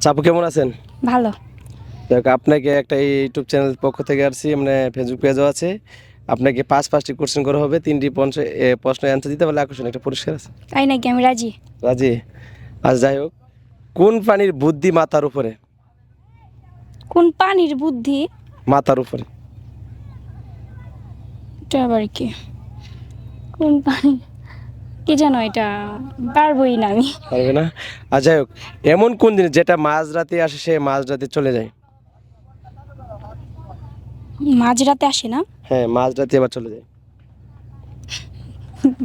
আচ্ছা, আপু কেমন আছেন? ভালো। দেখ আপনাকে একটা ইউটিউব চ্যানেল পক্ষ থেকে আসছি মানে ফেসবুক পেজও আছে। আপনাকে পাঁচ পাঁচটি কোশ্চেন করা হবে তিনটি প্রশ্নের অ্যান্সার দিতে পারলে আকর্ষণ একটা পুরস্কার আছে। তাই নাকি? আমি রাজি। রাজি? আজ যাই হোক। কোন প্রাণীর বুদ্ধি মাথার উপরে? কোন পানির বুদ্ধি? মাথার উপরে। এটা আবার কি? কোন পানি কি জানো এটা? পারবোই না আমি। পারবে না? আর যাই হোক এমন কোন জিনিস যেটা মাঝরাতে আসে সে মাঝরাতে চলে যায়? মাঝরাতে আসে না? হ্যাঁ মাঝরাতে আবার চলে যায়।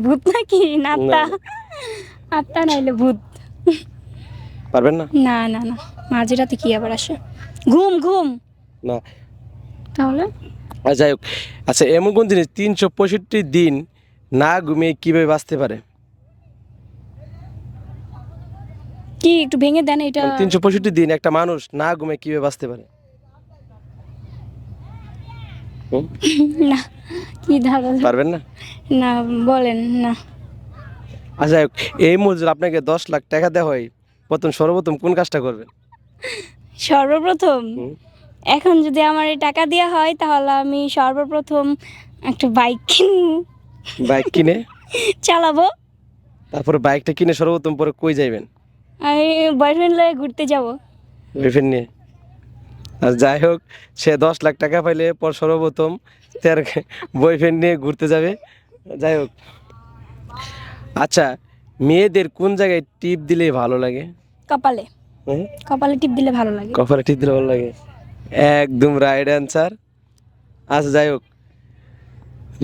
ভূত নাকি? না আত্মা। নাইলে ভূত। পারবেন না? না না না। মাঝরাতে কি আবার আসে? ঘুম ঘুম। না। তাহলে? আর যাই হোক আচ্ছা এমন কোন জিনিস তিনশো পঁয়ষট্টি দিন না ঘুমিয়ে কীভাবে বাঁচতে পারে? কি একটু ভেঙে দেন এটা? তিনশো পঁয়ষট্টি দিন একটা মানুষ না ঘুমিয়ে কীভাবে বাঁচতে পারে? না কি ধারা পারবেন না? না বলেন না। আচ্ছা এই মজুর আপনাকে দশ লাখ টাকা দেওয়া হয়। প্রথম সর্বপ্রথম কোন কাজটা করবেন? সর্বপ্রথম? এখন যদি আমার এই টাকা দেওয়া হয় তাহলে আমি সর্বপ্রথম একটা বাইক কিন বাইক কিনে? চালাবো। তারপরে বাইকটা কিনে সর্বপ্রথম পরে কই যাইবেন? আমি বয়ফ্রেন্ড লয়ে ঘুরতে যাব। বয়ফ্রেন্ড নিয়ে? আর যাই হোক সে দশ লাখ টাকা পাইলে পর সর্বপ্রথম তার বয়ফ্রেন্ড নিয়ে ঘুরতে যাবে। যাই হোক। আচ্ছা মেয়েদের কোন জায়গায় টিপ দিলে ভালো লাগে? কপালে। হ্যাঁ? কপালে টিপ দিলে ভালো লাগে। কপালে টিপ দিলে ভালো লাগে। একদম রাইট অ্যান্সার আচ্ছা যাই হোক।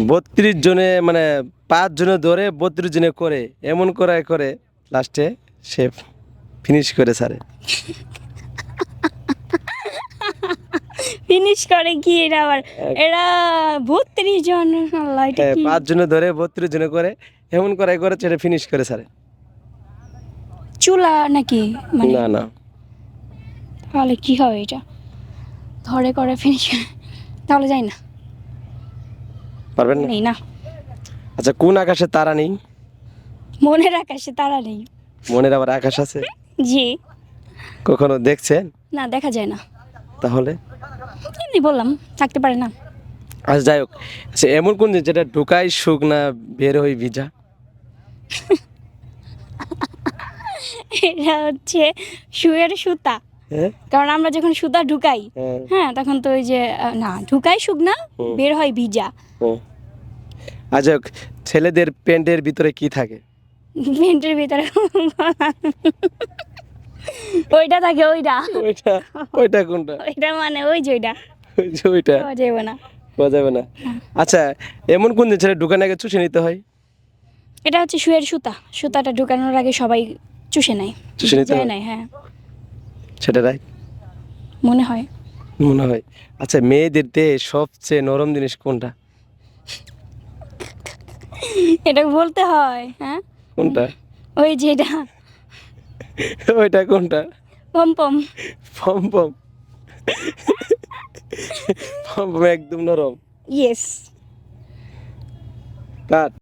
বত্রিশ জনে মানে পাঁচ জনে ধরে বত্রিশ জনে করে এমন করায় করে লাস্টে সে ফিনিশ করে সারে ফিনিশ করে কি এরা আবার? এরা বত্রিশ জন হ্যাঁ পাঁচ জনে ধরে বত্রিশ জনে করে এমন করাই করে সেটা ফিনিশ করে সারে চুলা নাকি? মানে না না। তাহলে কি হবে এটা? ধরে করে ফিনিশ তাহলে যাই না। পারবেন না? নেই না। আচ্ছা কোন আকাশে তারা নেই? মনের আকাশে তারা নেই। মনের আবার আকাশ আছে? জি। কখনো দেখছেন? না দেখা যায় না। তাহলে? এমনি বললাম থাকতে পারে না। আচ্ছা যাই হোক। আচ্ছা এমন কোন জিনিস যেটা ঢুকাই সুখ না বের হই ভিজা? এটা হচ্ছে শুয়ের সুতা। হ্যাঁ? কারণ আমরা যখন সুতা ঢুকাই হ্যাঁ। হ্যাঁ তখন তো ওই যে না ঢুকাই সুখ না বের হয় ভিজা। আচ্ছা ছেলেদের প্যান্টের ভিতরে কি থাকে? প্যান্টের ভিতরে ওইটা থাকে ওইটা। ওইটা ওইটা কোনটা? ওইটা মানে ওই যে ওইটা। ওই যে ওইটা। পাওয়া যাবে না। পাওয়া যাবে না। আচ্ছা এমন কোন জিনিস যেটা ঢুকানো আগে চুষে নিতে হয়? এটা হচ্ছে শুয়ের সুতা। সুতাটা ঢুকানোর আগে সবাই চুষে নেয়। চুষে নিতে হয়? নাই হ্যাঁ। সেটা রাইট মনে হয়। মনে হয়। আচ্ছা মেয়েদের দেহে সবচেয়ে নরম জিনিস কোনটা? এটা বলতে হয় হ্যাঁ? কোনটা? ওই যে এটা। ওইটা কোনটা? পম পম। পম পম। পম পম একদম নরম। Yes cut.